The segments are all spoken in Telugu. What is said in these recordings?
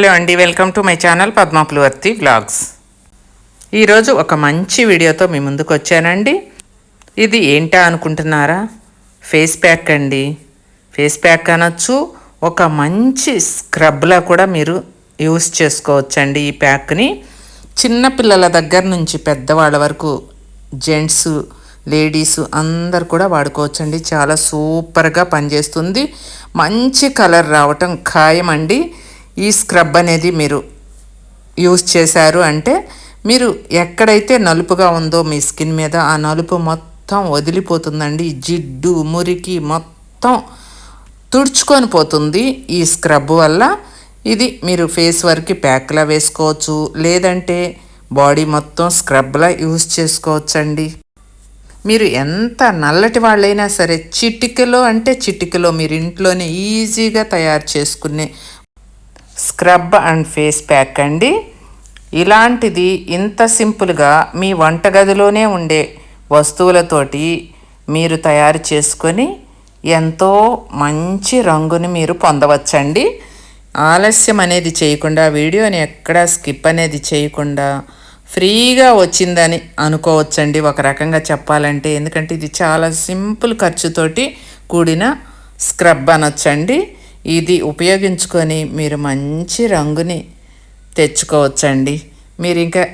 హలో అండి welcome to my channel Padmapulavarthi blogs ఈరోజు ఒక మంచి వీడియోతో మీ ముందుకు వచ్చానండి. ఇది ఏంటా అనుకుంటున్నారా? ఫేస్ ప్యాక్ అండి. ఫేస్ ప్యాక్ అనొచ్చు ఒక మంచి స్క్రబ్లా కూడా మీరు యూస్ చేసుకోవచ్చండి ఈ ప్యాక్ని. చిన్నపిల్లల దగ్గర నుంచి పెద్దవాళ్ళ వరకు జెంట్స్ లేడీస్ అందరు కూడా వాడుకోవచ్చండి. చాలా సూపర్గా పనిచేస్తుంది. మంచి కలర్ రావటం ఖాయం అండి ఈ స్క్రబ్ అనేది మీరు యూస్ చేశారు అంటే మీరు ఎక్కడైతే నలుపుగా ఉందో మీ స్కిన్ మీద ఆ నలుపు మొత్తం వదిలిపోతుందండి. జిడ్డు మురికి మొత్తం తుడుచుకొని పోతుంది ఈ స్క్రబ్ వల్ల. ఇది మీరు ఫేస్ వరకు ప్యాక్లా వేసుకోవచ్చు లేదంటే బాడీ మొత్తం స్క్రబ్లా యూస్ చేసుకోవచ్చండి. మీరు ఎంత నల్లటి వాళ్ళైనా సరే చిటికలో అంటే చిటికలో మీరు ఇంట్లోనే ఈజీగా తయారు చేసుకునే స్క్రబ్ అండ్ ఫేస్ ప్యాక్ అండి. ఇలాంటిది ఇంత సింపుల్గా మీ వంటగదిలోనే ఉండే వస్తువులతోటి మీరు తయారు చేసుకొని ఎంతో మంచి రంగుని మీరు పొందవచ్చండి. ఆలస్యం అనేది చేయకుండా వీడియోని ఎక్కడా స్కిప్ అనేది చేయకుండా ఫ్రీగా వచ్చిందని అనుకోవచ్చండి. ఒక రకంగా చెప్పాలంటే ఎందుకంటే ఇది చాలా సింపుల్ ఖర్చుతోటి కూడిన స్క్రబ్ అనొచ్చండి. ఇది ఉపయోగించుకొని మీరు మంచి రంగుని తెచ్చుకోవచ్చండి. మీరు ఇంకా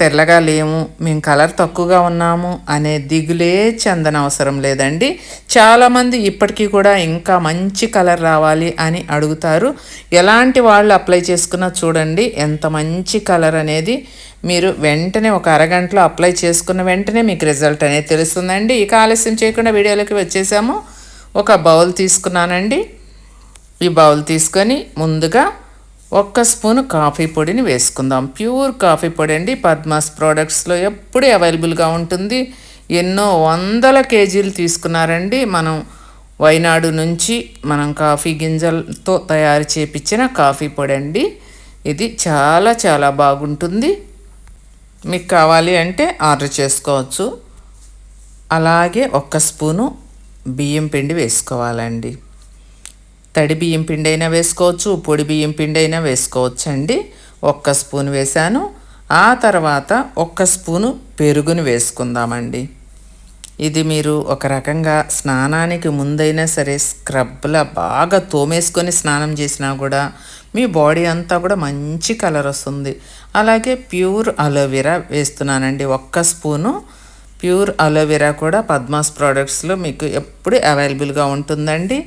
తెల్లగా లేము మేము కలర్ తక్కువగా ఉన్నాము అనే దిగులే చెందన అవసరం లేదండి. చాలామంది ఇప్పటికీ కూడా ఇంకా మంచి కలర్ రావాలి అని అడుగుతారు. ఎలాంటి వాళ్ళు అప్లై చేసుకున్నా చూడండి ఎంత మంచి కలర్ అనేది మీరు వెంటనే ఒక అరగంటలో అప్లై చేసుకున్న వెంటనే మీకు రిజల్ట్ అనేది తెలుస్తుందండి. ఇక ఆలస్యం చేయకుండా వీడియోలోకి వచ్చేసాము. ఒక బౌల్ తీసుకున్నానండి. ఈ బౌల్ తీసుకొని ముందుగా ఒక్క స్పూన్ కాఫీ పొడిని వేసుకుందాం. ప్యూర్ కాఫీ పొడి అండి. పద్మాస్ ప్రోడక్ట్స్లో ఎప్పుడూ అవైలబుల్గా ఉంటుంది. ఎన్నో వందల కేజీలు తీసుకున్నారండి. మనం వైనాడు నుంచి మనం కాఫీ గింజలతో తయారు చేపించిన కాఫీ పొడి అండి. ఇది చాలా చాలా బాగుంటుంది. మీకు కావాలి అంటే ఆర్డర్ చేసుకోవచ్చు. అలాగే ఒక్క స్పూను బియ్యం పిండి వేసుకోవాలండి. తడి బియ్యం పిండి అయినా వేసుకోవచ్చు పొడి బియ్యం పిండి అయినా వేసుకోవచ్చు అండి ఒక్క స్పూన్ వేసాను ఆ తర్వాత ఒక్క స్పూను పెరుగుని వేసుకుందామండి. ఇది మీరు ఒక రకంగా స్నానానికి ముందైనా సరే స్క్రబ్లా బాగా తోమేసుకొని స్నానం చేసినా కూడా మీ బాడీ అంతా కూడా మంచి కలర్ వస్తుంది. అలాగే ప్యూర్ అలోవెరా వేస్తున్నానండి ఒక్క స్పూను. ప్యూర్ అలోవెరా కూడా పద్మాస్ ప్రోడక్ట్స్లో మీకు ఎప్పుడు అవైలబుల్గా ఉంటుందండి.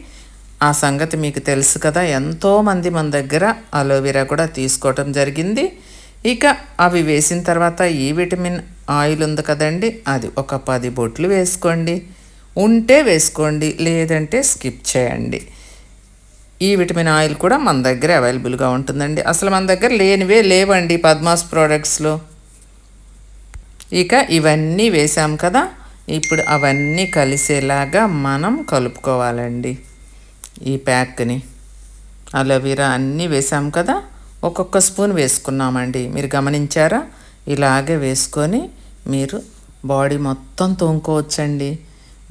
ఆ సంగతి మీకు తెలుసు కదా. ఎంతోమంది మన దగ్గర అలోవెరా కూడా తీసుకోవటం జరిగింది. ఇక అవి వేసిన తర్వాత ఈ విటమిన్ ఆయిల్ ఉంది కదండి అది ఒక పది బొట్లు వేసుకోండి. ఉంటే వేసుకోండి లేదంటే స్కిప్ చేయండి. ఈ విటమిన్ ఆయిల్ కూడా మన దగ్గర అవైలబుల్గా ఉంటుందండి. అసలు మన దగ్గర లేనివే లేవండి పద్మాస్ ప్రోడక్ట్స్లో. ఇక ఇవన్నీ వేసాం కదా. ఇప్పుడు అవన్నీ కలిసేలాగా మనం కలుపుకోవాలండి. ఈ ప్యాక్ని అలోవెరా అన్నీ వేసాం కదా? ఒక్కొక్క స్పూన్ వేసుకున్నామండి. మీరు గమనించారా? ఇలాగే వేసుకొని మీరు బాడీ మొత్తం తోముకోవచ్చండి.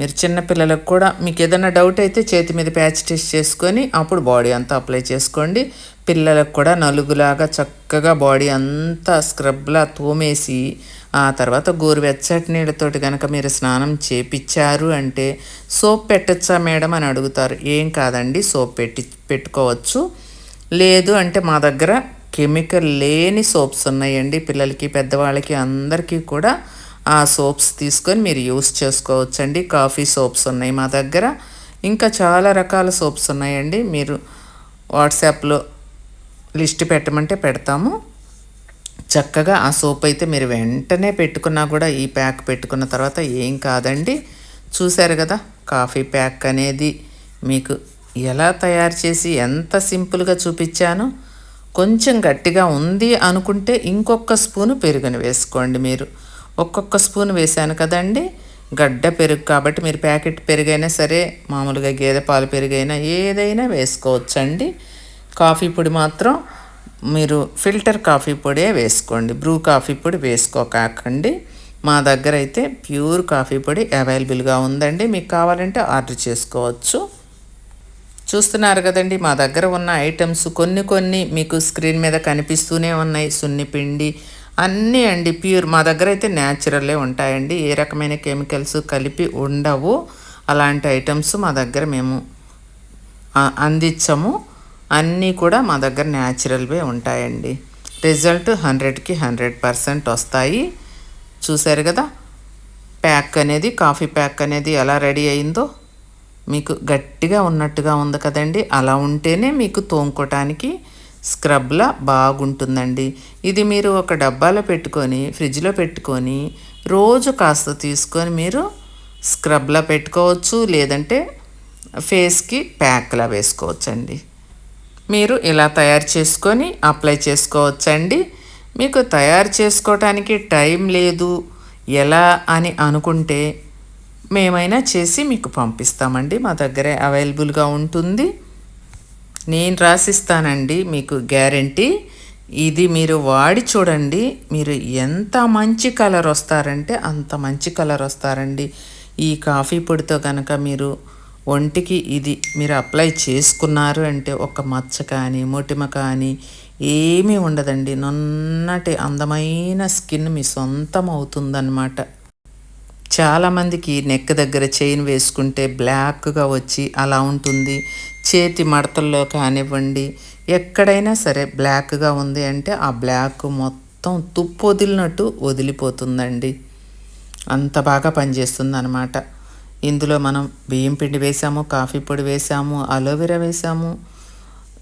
మీరు చిన్నపిల్లలకు కూడా మీకు ఏదైనా డౌట్ అయితే చేతి మీద ప్యాచ్ టెస్ట్ చేసుకొని అప్పుడు బాడీ అంతా అప్లై చేసుకోండి. పిల్లలకు కూడా నలుగులాగా చక్కగా బాడీ అంతా స్క్రబ్లా తోమేసి ఆ తర్వాత గోరువెచ్చటి నీళ్ళతోటి కనుక మీరు స్నానం చేపించారు అంటే సోప్ పెట్టచ్చా మేడం అని అడుగుతారు. ఏం కాదండి సోప్ పెట్టి పెట్టుకోవచ్చు. లేదు అంటే మా దగ్గర కెమికల్ లేని సోప్స్ ఉన్నాయండి. పిల్లలకి పెద్దవాళ్ళకి అందరికీ కూడా ఆ సోప్స్ తీసుకొని మీరు యూస్ చేసుకోవచ్చండి. కాఫీ సోప్స్ ఉన్నాయి మా దగ్గర. ఇంకా చాలా రకాల సోప్స్ ఉన్నాయండి. మీరు వాట్సాప్లో లిస్ట్ పెట్టమంటే పెడతాము. చక్కగా ఆ సోప్ అయితే మీరు వెంటనే పెట్టుకున్నా కూడా ఈ ప్యాక్ పెట్టుకున్న తర్వాత ఏం కాదండి. చూశారు కదా కాఫీ ప్యాక్ అనేది మీకు ఎలా తయారు చేసి ఎంత సింపుల్గా చూపించాను. కొంచెం గట్టిగా ఉంది అనుకుంటే ఇంకొక స్పూను పెరుగుని వేసుకోండి మీరు. ఒక్కొక్క స్పూన్ వేసాను కదండి. గడ్డ పెరుగు కాబట్టి మీరు ప్యాకెట్ పెరుగైనా సరే మామూలుగా గేదె పాలు పెరుగైనా ఏదైనా వేసుకోవచ్చండి. కాఫీ పొడి మాత్రం మీరు ఫిల్టర్ కాఫీ పొడే వేసుకోండి. బ్రూ కాఫీ పొడి వేసుకోకండి మా దగ్గర అయితే ప్యూర్ కాఫీ పొడి అవైలబుల్గా ఉందండి. మీకు కావాలంటే ఆర్డర్ చేసుకోవచ్చు. చూస్తున్నారు కదండి మా దగ్గర ఉన్న ఐటమ్స్ కొన్ని కొన్ని మీకు స్క్రీన్ మీద కనిపిస్తూనే ఉన్నాయి. సున్నిపిండి అన్నీ అండి ప్యూర్. మా దగ్గర అయితే న్యాచురలే ఉంటాయండి. ఏ రకమైన కెమికల్స్ కలిపి ఉండవు. అలాంటి ఐటమ్స్ మా దగ్గర మేము అందించము. అన్నీ కూడా మా దగ్గర న్యాచురల్వే ఉంటాయండి. రిజల్ట్ హండ్రెడ్కి హండ్రెడ్ పర్సెంట్ వస్తాయి. చూశారు కదా? ప్యాక్ అనేది కాఫీ ప్యాక్ అనేది ఎలా రెడీ అయిందో మీకు గట్టిగా ఉన్నట్టుగా ఉంది కదండి. అలా ఉంటేనే మీకు తోముకోవటానికి స్క్రబ్లా బాగుంటుందండి. ఇది మీరు ఒక డబ్బాలో పెట్టుకొని ఫ్రిడ్జ్లో పెట్టుకొని రోజు కాస్త తీసుకొని మీరు స్క్రబ్లా పెట్టుకోవచ్చు లేదంటే ఫేస్కి ప్యాక్లా వేసుకోవచ్చండి. మీరు ఇలా తయారు చేసుకొని అప్లై చేసుకోవచ్చండి. మీకు తయారు చేసుకోవటానికి టైం లేదు. ఎలా అని అనుకుంటే మేమైనా చేసి మీకు పంపిస్తామండి. మా దగ్గరే అవైలబుల్గా ఉంటుంది. నేను రాసిస్తానండి మీకు గ్యారంటీ. ఇది మీరు వాడి చూడండి. మీరు ఎంత మంచి కలర్ వస్తారంటే అంత మంచి కలర్ వస్తారండి. ఈ కాఫీ పొడితో కనుక మీరు ఒంటికి ఇది మీరు అప్లై చేసుకున్నారు అంటే ఒక మచ్చ కానీ మొటిమ కానీ ఏమీ ఉండదండి. నన్నటి అందమైన స్కిన్ మీ సొంతం అవుతుందన్నమాట. చాలామందికి నెక్ దగ్గర చైన్ వేసుకుంటే బ్లాక్గా వచ్చి అలా ఉంటుంది. చేతి మడతల్లో కానివ్వండి ఎక్కడైనా సరే బ్లాక్గా ఉంది అంటే ఆ బ్లాక్ మొత్తం తుప్పు వదిలినట్టు వదిలిపోతుందండి. అంత బాగా పనిచేస్తుంది అనమాట ఇందులో మనం బియ్యం పిండి వేసాము కాఫీ పొడి వేసాము అలోవెరా వేసాము.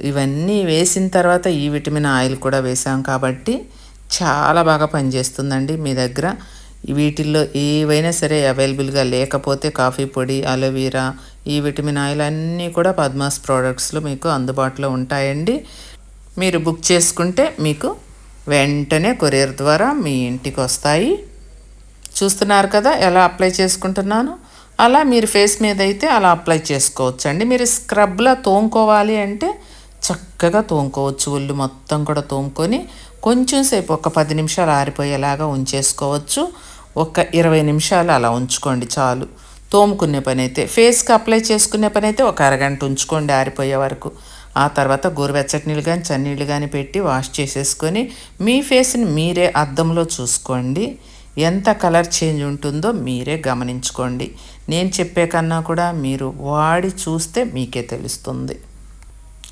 ఇవన్నీ వేసిన తర్వాత ఈ విటమిన్ ఆయిల్ కూడా వేసాం కాబట్టి చాలా బాగా పనిచేస్తుందండి మీ దగ్గర. వీటిల్లో ఏవైనా సరే అవైలబుల్గా లేకపోతే కాఫీ పొడి అలోవీరా ఈ విటమిన్ ఆయిల్ అన్నీ కూడా పద్మాస్ ప్రోడక్ట్స్లో మీకు అందుబాటులో ఉంటాయండి. మీరు బుక్ చేసుకుంటే మీకు వెంటనే కొరియర్ ద్వారా మీ ఇంటికి వస్తాయి. చూస్తున్నారు కదా ఎలా అప్లై చేసుకుంటున్నాను? అలా మీరు ఫేస్ మీద అయితే అలా అప్లై చేసుకోవచ్చు అండి మీరు స్క్రబ్లా తోముకోవాలి అంటే చక్కగా తోముకోవచ్చు. ఒళ్ళు మొత్తం కూడా తోముకొని కొంచెం సేపు ఒక పది నిమిషాలు ఆరిపోయేలాగా ఉంచేసుకోవచ్చు. ఒక ఇరవై నిమిషాలు అలా ఉంచుకోండి చాలు. తోముకునే పని అయితే ఫేస్కి అప్లై చేసుకునే పని అయితే ఒక అరగంట ఉంచుకోండి ఆరిపోయే వరకు. ఆ తర్వాత గోరువెచ్చటి నీళ్ళు కానీ చన్నీళ్ళు కానీ పెట్టి వాష్ చేసేసుకొని మీ ఫేస్ని మీరే అద్దంలో చూసుకోండి. ఎంత కలర్ చేంజ్ ఉంటుందో మీరే గమనించుకోండి. నేను చెప్పే కన్నా కూడా మీరు వాడి చూస్తే మీకే తెలుస్తుంది.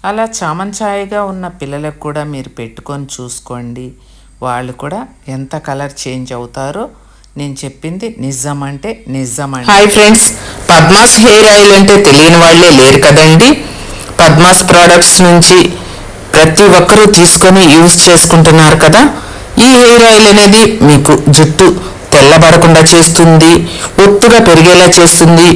అలా చామంచాయిగా ఉన్న పిల్లలకు కూడా మీరు పెట్టుకొని చూసుకోండి. వాళ్ళు కూడా ఎంత కలర్ చేంజ్ అవుతారో నేను చెప్పింది నిజం అంటే నిజం అంటే hi friends Padma's hair oil అంటే తెలియని వాళ్ళే లేరు కదండి. పద్మాస్ ప్రోడక్ట్స్ నుంచి ప్రతి ఒక్కరూ తీసుకొని యూజ్ చేసుకుంటున్నారు కదా. ఈ హెయిర్ ఆయిల్ అనేది మీకు జుట్టు తెల్లబడకుండా చేస్తుంది ఒత్తుగా పెరిగేలా చేస్తుంది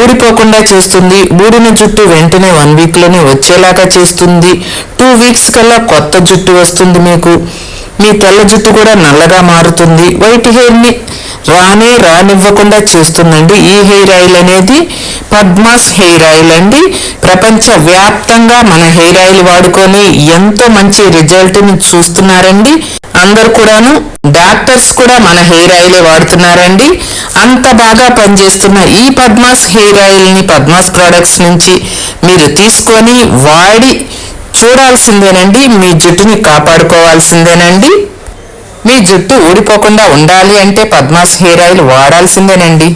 ఊడిపోకుండా చేస్తుంది ఊడిన జుట్టు వెంటనే వన్ వీక్లోనే వచ్చేలాగా చేస్తుంది. టూ వీక్స్ కల్లా కొత్త జుట్టు వస్తుంది మీకు. మీ తెల్ల జుట్టు కూడా నల్లగా మారుతుంది. వైట్ హెయిర్ని రానే రానివ్వకుండా చేస్తుందండి. ఈ హెయిర్ ఆయిల్ అనేది పద్మాస్ హెయిర్ ఆయిల్ అండి. ప్రపంచ వ్యాప్తంగా మన హెయిర్ ఆయిల్ వాడుకొని ఎంతో మంచి రిజల్ట్ని చూస్తున్నారండి. అందరు కూడాను డాక్టర్స్ కూడా మన హెయిర్ ఆయిలే వాడుతున్నారండి. అంత బాగా పనిచేస్తున్న ఈ పద్మాస్ హెయిర్ ఆయిల్ని పద్మాస్ ప్రోడక్ట్స్ నుంచి మీరు తీసుకొని వాడి చూడాల్సిందేనండి. మీ జుట్టుని కాపాడుకోవాల్సిందేనండి. మీ జుట్టు ఊడిపోకుండా ఉండాలి అంటే పద్మాస్ హెయిర్ ఆయిల్ వాడాల్సిందేనండి.